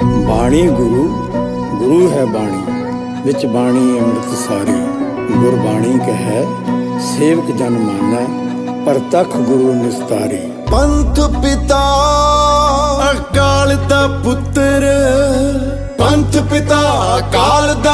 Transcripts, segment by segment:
ਬਾਣੀ ਗੁਰੂ ਗੁਰੂ ਹੈ ਬਾਣੀ, ਵਿੱਚ ਬਾਣੀ ਅੰਮ੍ਰਿਤ ਸਾਰੀ। ਗੁਰਬਾਣੀ ਕਹੈ, ਸੇਵਕ ਜਨ ਮਾਨੈ ਪ੍ਰਤੱਖ ਗੁਰੂ ਨਿਸਤਾਰੀ। ਪੰਥ ਪਿਤਾ, ਅਕਾਲ ਦਾ ਪੁੱਤਰ। ਪੰਥ ਪਿਤਾ, ਅਕਾਲ ਦਾ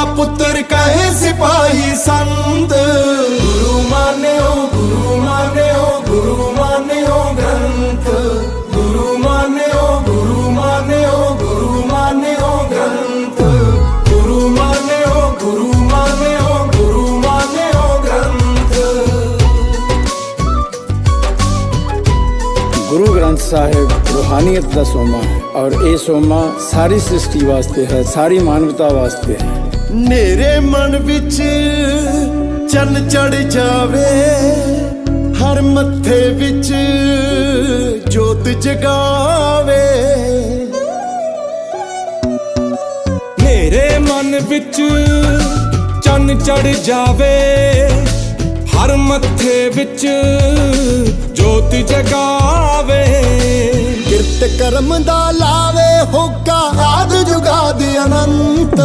ਗੁਰੂ ਗ੍ਰੰਥ ਸਾਹਿਬ ਰੂਹਾਨੀਅਤ ਦਾ ਸੋਮਾ ਹੈ ਔਰ ਇਹ ਸੋਮਾ ਸਾਰੀ ਸ੍ਰਿਸ਼ਟੀ ਵਾਸਤੇ ਹੈ, ਸਾਰੀ ਮਾਨਵਤਾ ਵਾਸਤੇ ਹੈ। ਮੇਰੇ ਮਨ ਵਿੱਚ ਚੰਨ ਚੜ ਜਾਵੇ, ਹਰ ਮੱਥੇ ਵਿੱਚ ਜੋਤ ਜਗਾਵੇ। ਮੇਰੇ ਮਨ ਵਿੱਚ ਚੰਨ ਚੜ ਜਾਵੇ, ਹਰ ਮੱਥੇ ਵਿੱਚ ਜੋਤ ਜਗਾਵੇ। ਕਿਰਤ ਕਰਮ ਦਾ ਲਾਵੇ ਹੋਕਾ ਆਦ ਜੁਗਾਦ ਅਨੰਤ।